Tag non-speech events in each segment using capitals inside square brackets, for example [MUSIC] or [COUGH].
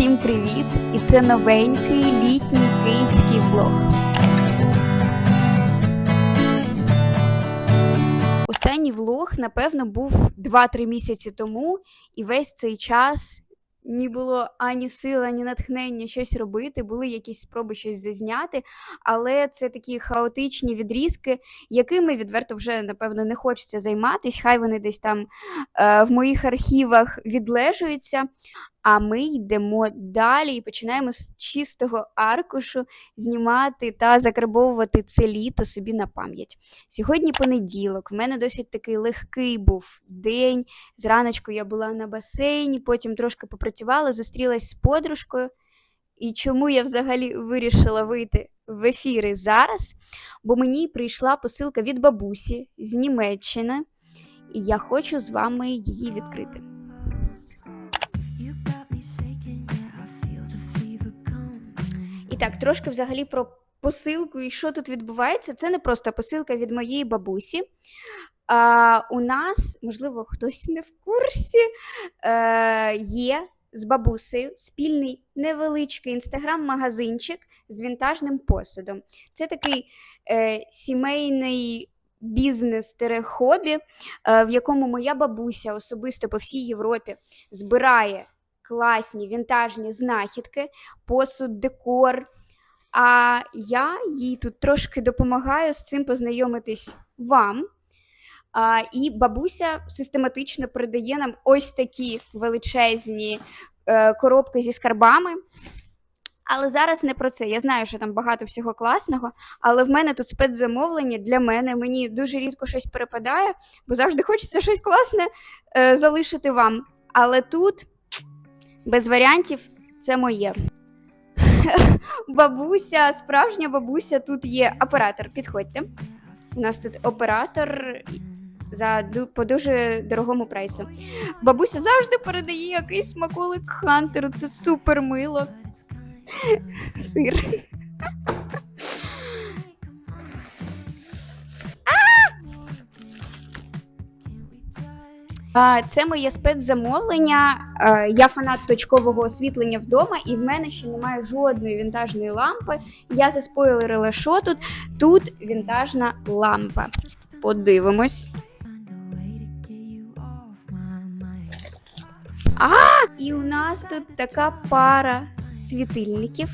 Всім привіт! І це новенький літній київський влог. Останній влог, напевно, був 2-3 місяці тому, і весь цей час ні було ані сил, ані натхнення щось робити, були якісь спроби щось зазняти, але це такі хаотичні відрізки, якими відверто вже, напевно, не хочеться займатися. Хай вони десь там е, в моїх архівах відлежуються. А ми йдемо далі і починаємо з чистого аркушу знімати та закарбовувати це літо собі на пам'ять. Сьогодні понеділок. В мене досить такий легкий був день. Зраночку я була на басейні, потім трошки попрацювала, зустрілась з подружкою. І чому я взагалі вирішила вийти в ефіри зараз? Бо мені прийшла посилка від бабусі з Німеччини, і я хочу з вами її відкрити. Так, трошки взагалі про посилку і що тут відбувається. Це не просто посилка від моєї бабусі. А, у нас, можливо, хтось не в курсі, е, є з бабусею спільний невеличкий інстаграм-магазинчик з вінтажним посудом. Це такий е, сімейний бізнес-хобі, е, в якому моя бабуся особисто по всій Європі збирає класні вінтажні знахідки, посуд, декор. А я їй тут трошки допомагаю з цим познайомитись вам. А, і бабуся систематично передає нам ось такі величезні е, коробки зі скарбами. Але зараз не про це. Я знаю, що там багато всього класного, але в мене тут спецзамовлення для мене. Мені дуже рідко щось перепадає, бо завжди хочеться щось класне е, залишити вам. Але тут без варіантів це моє. [LAUGHS] Бабуся, справжня бабуся, тут є оператор. Підходьте. У нас тут оператор за по дуже дорогому прайсу. Бабуся завжди передає якийсь смаколик Хантеру. Це супер мило. [LAUGHS] Сир. Це моє спецзамовлення. Я фанат точкового освітлення вдома, і в мене ще немає жодної вінтажної лампи. Я заспойлерила, що тут. Тут вінтажна лампа. Подивимось. Mind. І у нас тут така пара світильників.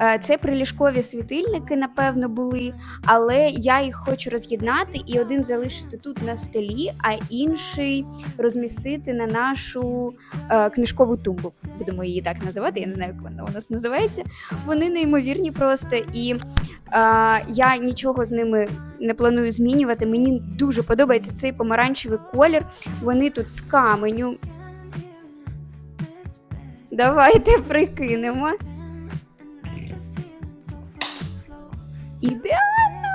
Е, Це приліжкові світильники, напевно, були, але я їх хочу роз'єднати і один залишити тут на столі, а інший розмістити на нашу е, книжкову тумбу. Будемо її так називати. Я не знаю, як вона у нас називається. Вони неймовірні просто і. е, я нічого з ними не планую змінювати. Мені дуже подобається цей помаранчевий колір. Вони тут з каменю. Давайте прикинемо. Ідеально!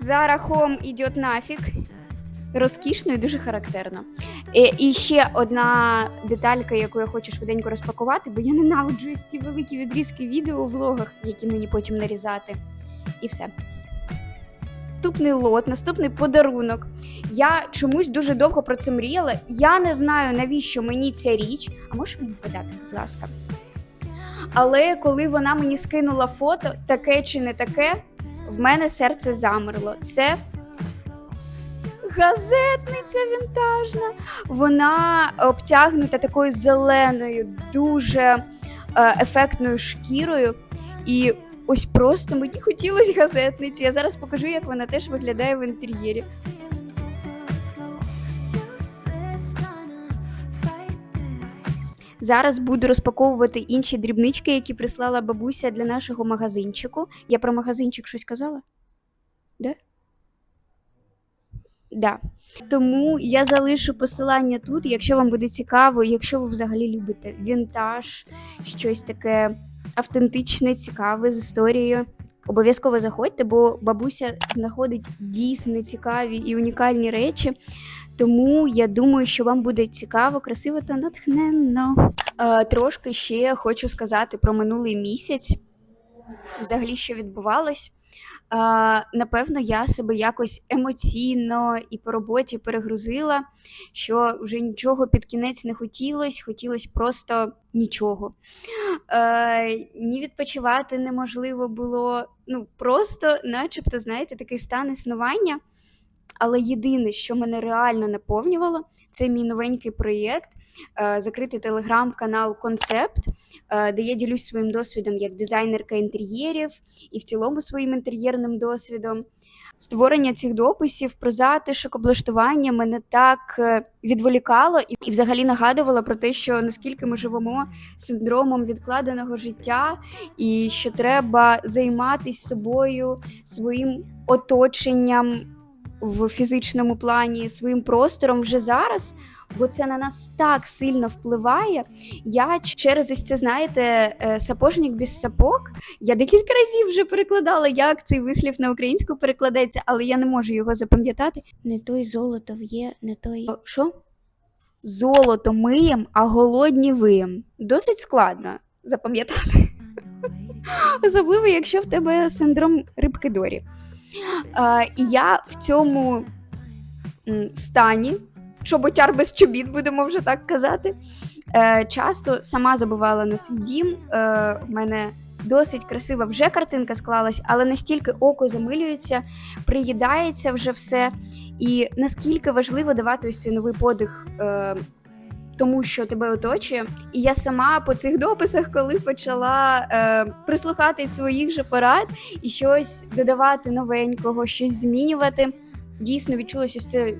Зараз хом іде нафіг. Розкішно і дуже характерно. І, і ще одна деталька, яку я хочу швиденько розпакувати, бо я ненавиджу ці великі відрізки відео у влогах, які мені потім нарізати. І все. Наступний лот, наступний подарунок. Я чомусь дуже довго про це мріяла. Я не знаю, навіщо мені ця річ. А можеш мені згадати, будь ласка? Але коли вона мені скинула фото, таке чи не таке, в мене серце замерло. Це газетниця вінтажна. Вона обтягнута такою зеленою, дуже е, ефектною шкірою. І ось просто мені хотілося газетниці. Я зараз покажу, як вона теж виглядає в інтер'єрі. Зараз буду розпаковувати інші дрібнички, які прислала бабуся для нашого магазинчику. Я про магазинчик щось казала? Да? Да. Тому я залишу посилання тут, якщо вам буде цікаво, якщо ви взагалі любите вінтаж, щось таке автентичне, цікаве з історією. Обов'язково заходьте, бо бабуся знаходить дійсно цікаві і унікальні речі. Тому я думаю, що вам буде цікаво, красиво та натхненно. Е, трошки ще хочу сказати про минулий місяць. Взагалі, що відбувалось. А, напевно, я себе якось емоційно і по роботі перегрузила, що вже нічого під кінець не хотілося, хотілося просто нічого. Е, ні відпочивати неможливо було. Ну, просто, начебто, знаєте, такий стан існування. Але єдине, що мене реально наповнювало, це мій новенький проєкт, е, закритий телеграм-канал Концепт, де я ділюсь своїм досвідом як дизайнерка інтер'єрів і в цілому своїм інтер'єрним досвідом. Створення цих дописів про затишок, облаштування мене так е, відволікало і взагалі нагадувало про те, що наскільки ми живемо синдромом відкладеного життя, і що треба займатися собою, своїм оточенням в фізичному плані, своїм простором вже зараз, бо це на нас так сильно впливає. Я через ось це, знаєте, е, сапожник без сапог. Я декілька разів вже перекладала, як цей вислів на українську перекладеться, але я не можу його запам'ятати. Не той золото в'є, не той. Що? Золото миєм, а голодні виєм. Досить складно запам'ятати. [LAUGHS] Особливо, якщо в тебе синдром рибки Дорі. І я в цьому стані, чоботяр без чобіт, будемо вже так казати. Е, часто сама забувала на свій дім. Е, в мене досить красива вже картинка склалась, але настільки око замилюється, приїдається вже все. І наскільки важливо давати ось цей новий подих. Е, тому що тебе оточує, і я сама по цих дописах, коли почала е, прислухати своїх же порад і щось додавати новенького, щось змінювати, дійсно відчулося ось це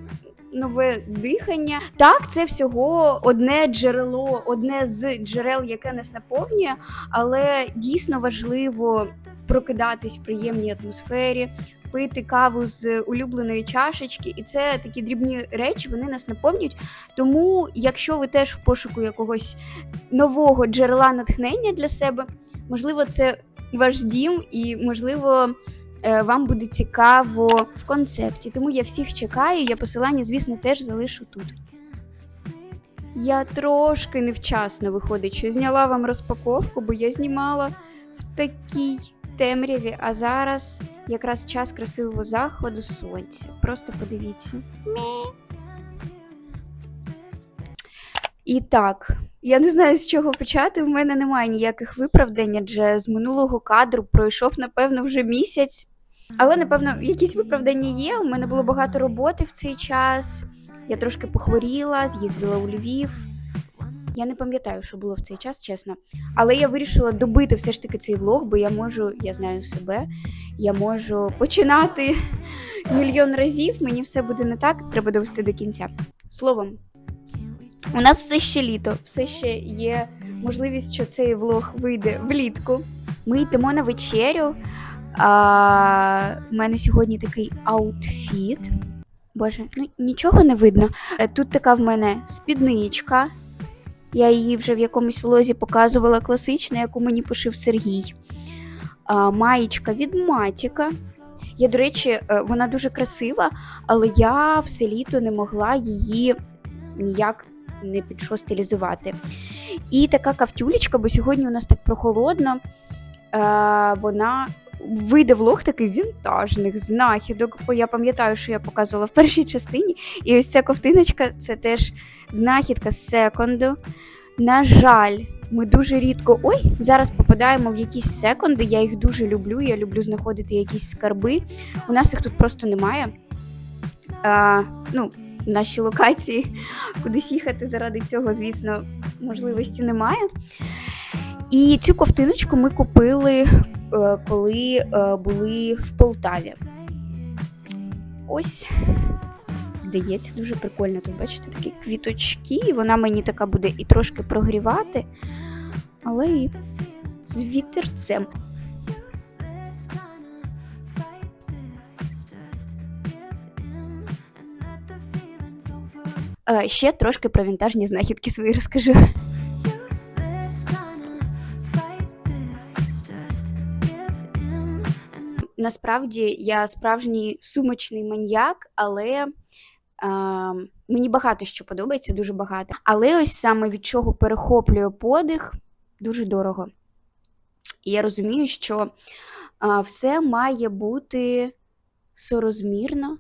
нове дихання. Так, це всього одне джерело, одне з джерел, яке нас наповнює, але дійсно важливо прокидатись в приємній атмосфері. Пити каву з улюбленої чашечки, і це такі дрібні речі, вони нас наповнюють. Тому, якщо ви теж в пошуку якогось нового джерела натхнення для себе, можливо, це ваш дім, і можливо, е, вам буде цікаво в концепті. Тому я всіх чекаю. Я посилання, звісно, теж залишу тут. Я трошки невчасно виходить, що зняла вам розпаковку, бо я знімала в такій темряві, а зараз якраз час красивого заходу сонця. Просто подивіться. І так, я не знаю з чого почати. В мене немає ніяких виправдань, адже з минулого кадру пройшов, напевно, вже місяць. Але, напевно, якісь виправдання є. У мене було багато роботи в цей час. Я трошки похворіла, з'їздила у Львів. Я не пам'ятаю, що було в цей час, чесно. Але я вирішила добити все ж таки цей влог, бо я можу, я знаю себе, я можу починати [LAUGHS] мільйон разів. Мені все буде не так, треба довести до кінця. Словом, у нас все ще літо, все ще є можливість, що цей влог вийде влітку. Ми йдемо на вечерю. А, в мене сьогодні такий аутфіт. Боже, ну нічого не видно. Е, Тут така в мене спідничка. Я її вже в якомусь влозі показувала класична, яку мені пошив Сергій. А, маєчка від Матіка. Я, до речі, е, вона дуже красива, але я все літо не могла її ніяк не під що стилізувати. І така кафтюлечка, бо сьогодні у нас так прохолодно. Е, вона вийде влог такий вінтажних знахідок, бо я пам'ятаю, що я показувала в першій частині. І ось ця ковтиночка це теж знахідка з секонду. На жаль, ми дуже рідко. Ой, зараз попадаємо в якісь секонди. Я їх дуже люблю. Я люблю знаходити якісь скарби. У нас їх тут просто немає. А, ну, в нашій локації кудись їхати заради цього, звісно, можливості немає. І цю ковтиночку ми купили, е, коли е, були в Полтаві. Ось, здається, дуже прикольно. Тут, бачите, такі квіточки, і вона мені така буде і трошки прогрівати, але і з вітерцем. Е, Ще трошки про вінтажні знахідки свої розкажу. Насправді я справжній сумочний маньяк, але мені багато що подобається, дуже багато. Але ось саме від чого перехоплює подих, дуже дорого. І я розумію, що все має бути сорозмірно.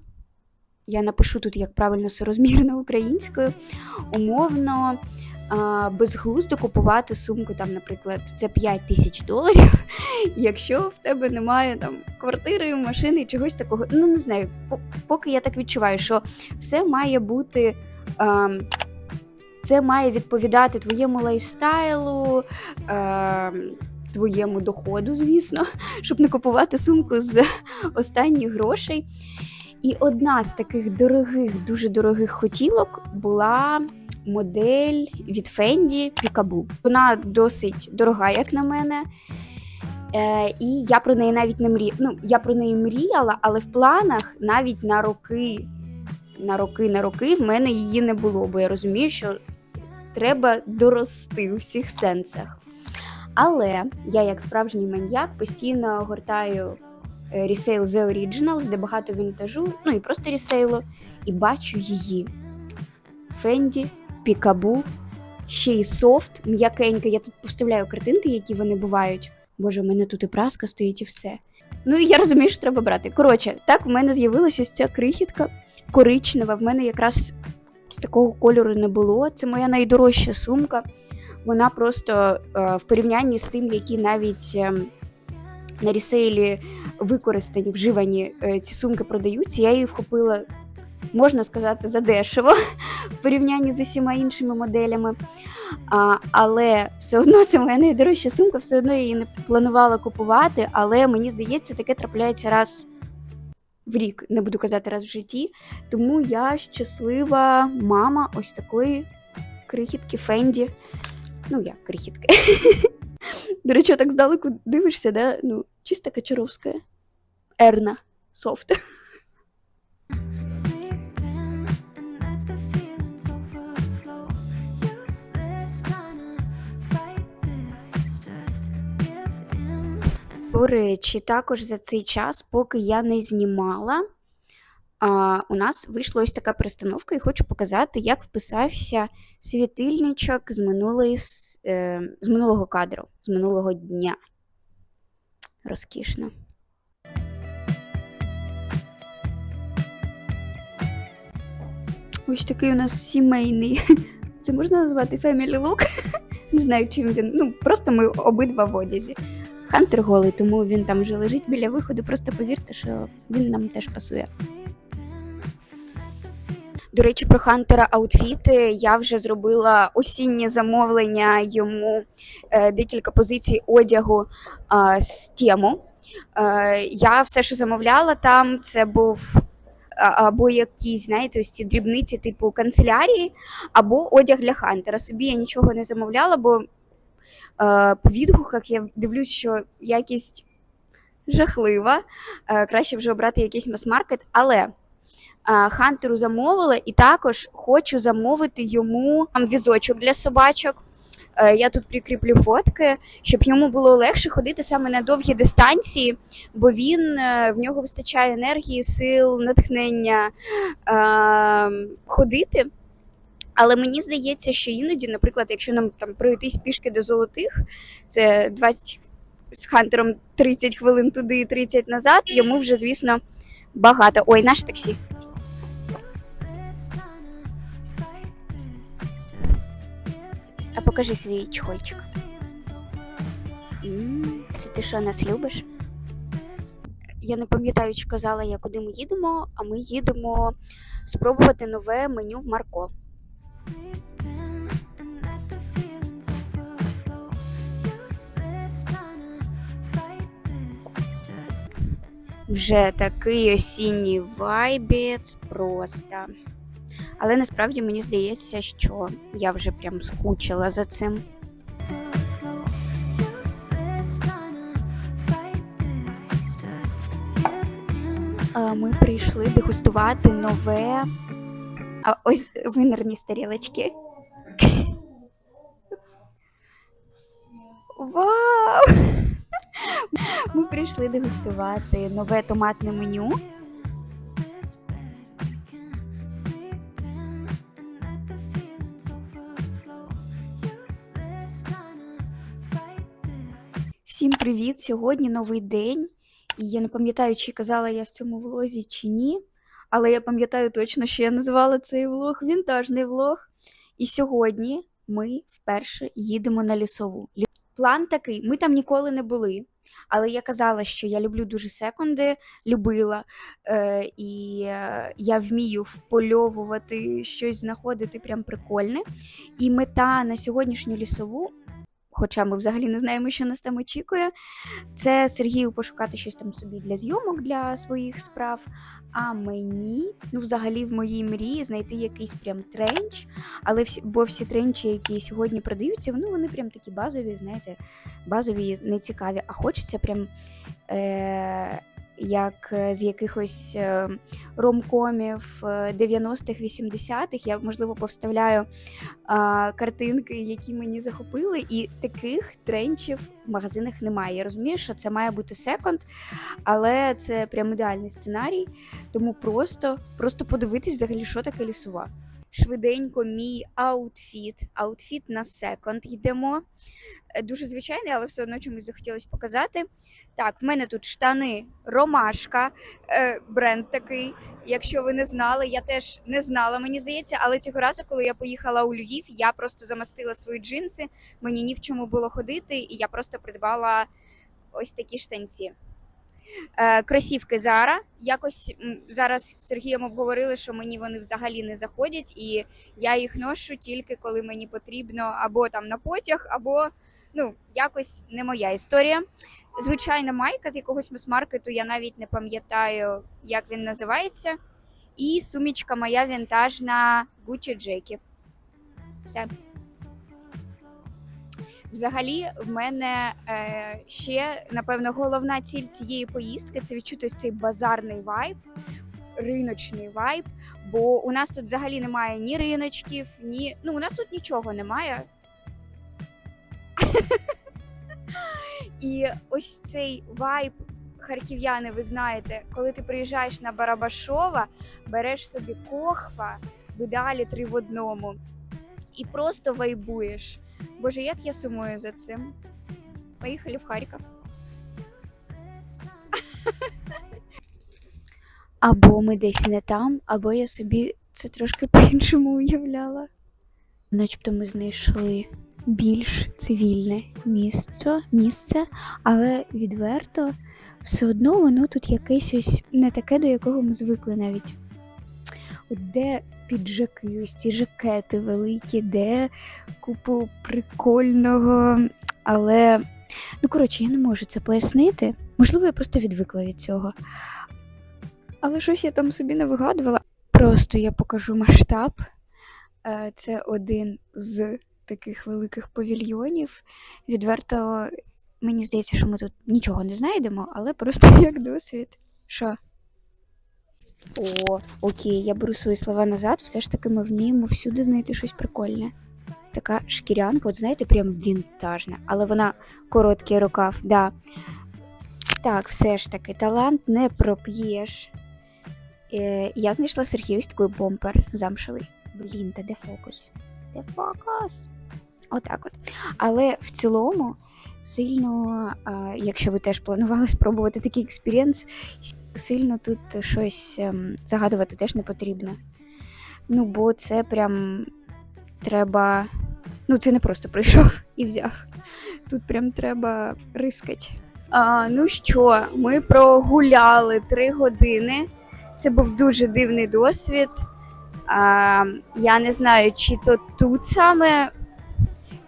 Я напишу тут, як правильно сорозмірно українською. Умовно, безглуздо купувати сумку, там, наприклад, це 5 тисяч доларів, [LAUGHS] якщо в тебе немає там квартири, машини, чогось такого. Ну, не знаю, поки я так відчуваю, що все має бути. А, це має відповідати твоєму лайфстайлу, е, твоєму доходу, звісно, [LAUGHS] щоб не купувати сумку з останніх грошей. І одна з таких дорогих, дуже дорогих хотілок була модель від Fendi Peekaboo. Вона досить дорога, як на мене. Е, і я про неї навіть не мріяла. Ну, я про неї мріяла, але в планах навіть на роки, на роки, на роки в мене її не було, бо я розумію, що треба дорости у всіх сенсах. Але я, як справжній маньяк, постійно гортаю е, Resale The Originals, де багато вінтажу, ну і просто ресейлу, і бачу її. Fendi, Peekaboo, ще й софт, м'якенька. Я тут поставляю картинки, які вони бувають. Боже, у мене тут і праска стоїть, і все. Ну і я розумію, що треба брати. Коротше, так в мене з'явилася ось ця крихітка коричнева. В мене якраз такого кольору не було. Це моя найдорожча сумка. Вона просто е, в порівнянні з тим, які навіть е, на ресейлі використані, вживані е, ці сумки продаються. Я її вхопила, можна сказати, задешево [LAUGHS] в порівнянні з усіма іншими моделями. А, але все одно це моя найдорожча сумка, все одно я її не планувала купувати, але мені здається, таке трапляється раз в рік, не буду казати раз в житті. Тому я щаслива мама ось такої крихітки Фенді. Ну, як крихітки. [LAUGHS] До речі, так здалеку дивишся, да? Ну, чисто Качаровська. Ерна. Софт. [LAUGHS] До речі, також за цей час, поки я не знімала, у нас вийшла ось така перестановка, і хочу показати, як вписався світильничок з, минулої, е, з минулого кадру, з минулого дня. Розкішно. Ось такий у нас сімейний. [LAUGHS] Це можна назвати Family Look? [LAUGHS] Не знаю, чим він. Ну, просто ми обидва в одязі. Хантер голий, тому він там вже лежить біля виходу. Просто повірте, що він нам теж пасує. До речі, про Хантера аутфіти я вже зробила осіннє замовлення йому е, декілька позицій одягу з тему. Е, я все, що замовляла там, це був або якісь, знаєте, ось ці дрібниці, типу канцелярії, або одяг для Хантера. Собі я нічого не замовляла, бо по відгуках я дивлюсь, що якість жахлива. Е, краще вже обрати якийсь мас-маркет, але е, Хантеру замовила і також хочу замовити йому візочок для собачок. Е, Я тут прикріплю фотки, щоб йому було легше ходити саме на довгі дистанції, бо він е, в нього вистачає енергії, сил, натхнення е, ходити. Але мені здається, що іноді, наприклад, якщо нам там пройтись пішки до золотих, це 20 з хантером 30 хвилин туди і 30 назад, йому вже, звісно, багато. Ой, наше таксі. А покажи свій чохольчик. М, Це ти що, нас любиш? Я не пам'ятаю, чи казала я, куди ми їдемо, а ми їдемо спробувати нове меню в Марко. Вже такий осінній вайбіц просто. Але насправді мені здається, що я вже прям скучила за цим. Ми прийшли дегустувати нове. А ось винерні старілочки. Вау! Ми прийшли дегустувати нове томатне меню. Всім привіт! Сьогодні новий день, І я не пам'ятаю, чи казала я в цьому влозі, чи ні. Але я пам'ятаю точно, що я назвала цей влог вінтажний влог. І сьогодні ми вперше їдемо на лісову. План такий: ми там ніколи не були. Але я казала, що я люблю дуже секунди, любила, е, і е, я вмію впольовувати щось знаходити прям прикольне. І мета на сьогоднішню лісову, хоча ми взагалі не знаємо, що нас там очікує, це Сергію пошукати щось там собі для зйомок для своїх справ. А мені, ну, взагалі, в моїй мрії знайти якийсь прям тренч, але всі, бо всі тренчі, які сьогодні продаються, ну, вони прям такі базові, знаєте, базові, не цікаві. А хочеться прям е- як е, з якихось е, ромкомів е, 90-х, 80-х. Я, можливо, повставляю картинки, які мені захопили, і таких тренчів в магазинах немає. Я розумію, що це має бути секонд, але це прям ідеальний сценарій. Тому просто, просто подивитись взагалі, що таке лісова. Швиденько мій аутфіт. Аутфіт на секонд йдемо. Е, Дуже звичайний, але все одно чомусь захотілося показати. Так, в мене тут штани Ромашка, е, бренд такий. Якщо ви не знали, я теж не знала, мені здається, але цього разу, коли я поїхала у Львів, я просто замастила свої джинси, мені ні в чому було ходити, і я просто придбала ось такі штанці. Е, кросівки Зара. Якось зараз з Сергієм обговорили, що мені вони взагалі не заходять, і я їх ношу тільки коли мені потрібно або там на потяг, або ну, якось не моя історія. Звичайна майка з якогось мас-маркету, я навіть не пам'ятаю, як він називається. І сумічка моя вінтажна Gucci Джекі. Все. Взагалі, в мене е, ще, напевно, головна ціль цієї поїздки це відчути цей базарний вайб, риночний вайб. Бо у нас тут взагалі немає ні риночків, ні. Ну, у нас тут нічого немає. І ось цей вайб харків'яни, ви знаєте, коли ти приїжджаєш на Барабашова, береш собі кохва, в три в одному, і просто вайбуєш. Боже, як я сумую за цим. Поїхали в Харків. Або ми десь не там, або я собі це трошки по-іншому уявляла. Начебто ми знайшли більш цивільне місто, місце, але відверто все одно воно тут якесь ось не таке, до якого ми звикли навіть. От де піджаки, ось ці жакети великі, де купу прикольного. Але, ну коротше, я не можу це пояснити. Можливо, я просто відвикла від цього. Але щось я там собі не вигадувала. Просто я покажу масштаб. Е, Це один з таких великих павільйонів. Відверто, мені здається, що ми тут нічого не знайдемо, але просто [LAUGHS] як досвід. Що? О, окей, я беру свої слова назад. Все ж таки ми вміємо всюди знайти щось прикольне. Така шкірянка, от знаєте, прям вінтажна, але вона короткий рукав, да. Так, все ж таки, талант не проп'єш. Е, я знайшла Сергію ось такий бомпер замшевий. Блін, та де фокус? Де фокус? Отак от. Але в цілому, сильно, якщо ви теж планували спробувати такий експірієнс, сильно тут щось ем, загадувати теж не потрібно. Ну, бо це прям треба. Ну, це не просто прийшов і взяв. Тут прям треба рискать. А, ну що, ми прогуляли три години. Це був дуже дивний досвід. А, я не знаю, чи то тут саме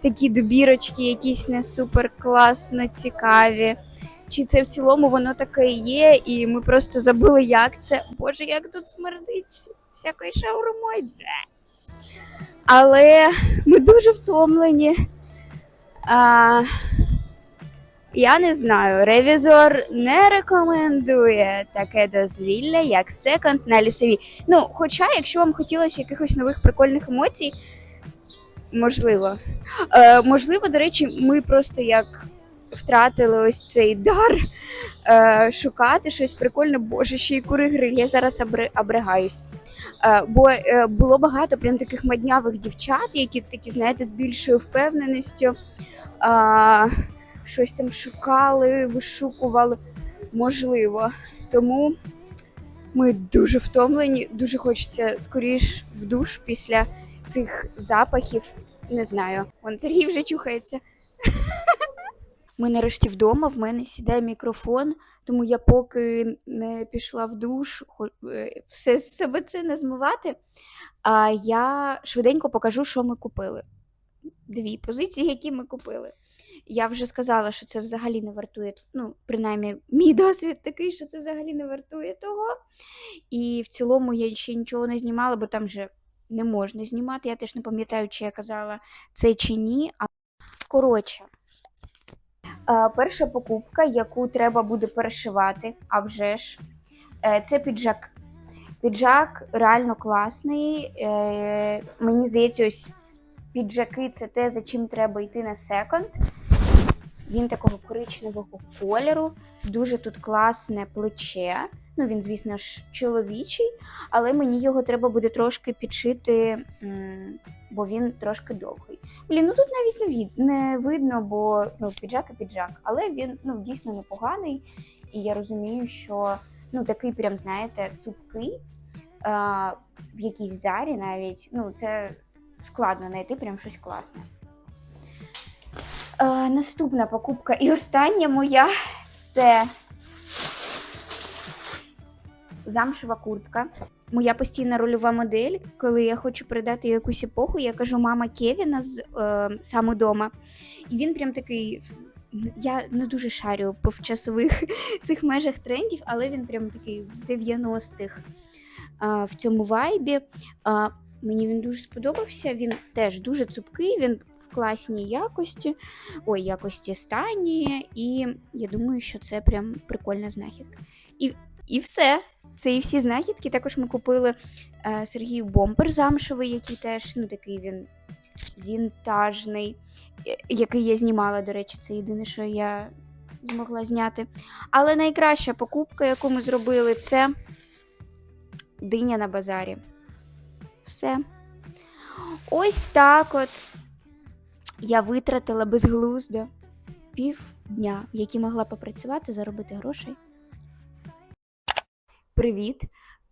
такі добірочки якісь не супер класно цікаві. Чи це в цілому воно таке є, і ми просто забули, як це. Боже, як тут смердить всякою шаурмою. Але ми дуже втомлені. А, я не знаю, ревізор не рекомендує таке дозвілля, як секонд на лісовій. Ну, хоча, якщо вам хотілося якихось нових прикольних емоцій, можливо. Е, можливо, до речі, ми просто як втратили ось цей дар е, шукати щось прикольне, боже, ще й кури гриль. Я зараз абри, абригаюсь. Е, бо е, було багато прям таких маднявих дівчат, які такі, знаєте, з більшою впевненістю. Е, щось там шукали, вишукували. можливо. Тому ми дуже втомлені, дуже хочеться скоріш в душ після цих запахів. Не знаю, вон Сергій вже чухається. Ми нарешті вдома, в мене сідає мікрофон, тому я поки не пішла в душ, е, все з себе це не змивати. А я швиденько покажу, що ми купили. Дві позиції, які ми купили. Я вже сказала, що це взагалі не вартує. Ну, принаймні, мій досвід такий, що це взагалі не вартує того. І в цілому я ще нічого не знімала, бо там вже не можна знімати. Я теж не пам'ятаю, чи я казала це чи ні. Коротше, е, перша покупка, яку треба буде перешивати, а вже ж, е, це піджак. Піджак реально класний. Е, мені здається, ось піджаки це те, за чим треба йти на секонд. Він такого коричневого кольору, дуже тут класне плече. Ну, він, звісно ж, чоловічий, але мені його треба буде трошки підшити, бо він трошки довгий. Блін, ну тут навіть не, від, не видно, бо ну, піджак і піджак, але він ну, дійсно непоганий. І я розумію, що ну, такий, прям, знаєте, цупкий а, в якійсь зарі навіть, ну, це складно знайти прям щось класне. А, наступна покупка і остання моя це замшева куртка. Моя постійна рольова модель, коли я хочу передати якусь епоху, я кажу мама Кевіна з е, саме дома. І він прям такий. Я не дуже шарю по часових [LAUGHS] цих межах трендів, але він прям такий в 90-х а, в цьому вайбі. А, мені він дуже сподобався. Він теж дуже цупкий, він в класній якості, ой, якості стані, і я думаю, що це прям прикольна знахідка. І, і все. Це і всі знахідки. Також ми купили е, Сергію бомбер замшевий, який теж ну, такий він вінтажний, е, який я знімала, до речі, це єдине, що я змогла зняти. Але найкраща покупка, яку ми зробили, це диня на базарі. Все. Ось так от я витратила безглуздо півдня, в які могла попрацювати, заробити грошей. Привіт!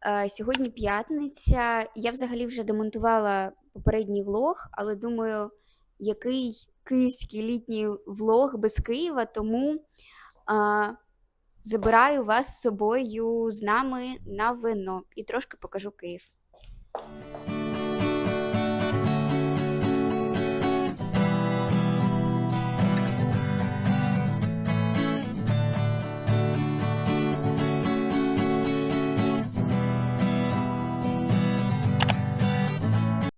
Е, Сьогодні п'ятниця. Я взагалі вже демонтувала попередній влог, але думаю, який київський літній влог без Києва, тому а, забираю вас з собою з нами на вино і трошки покажу Київ.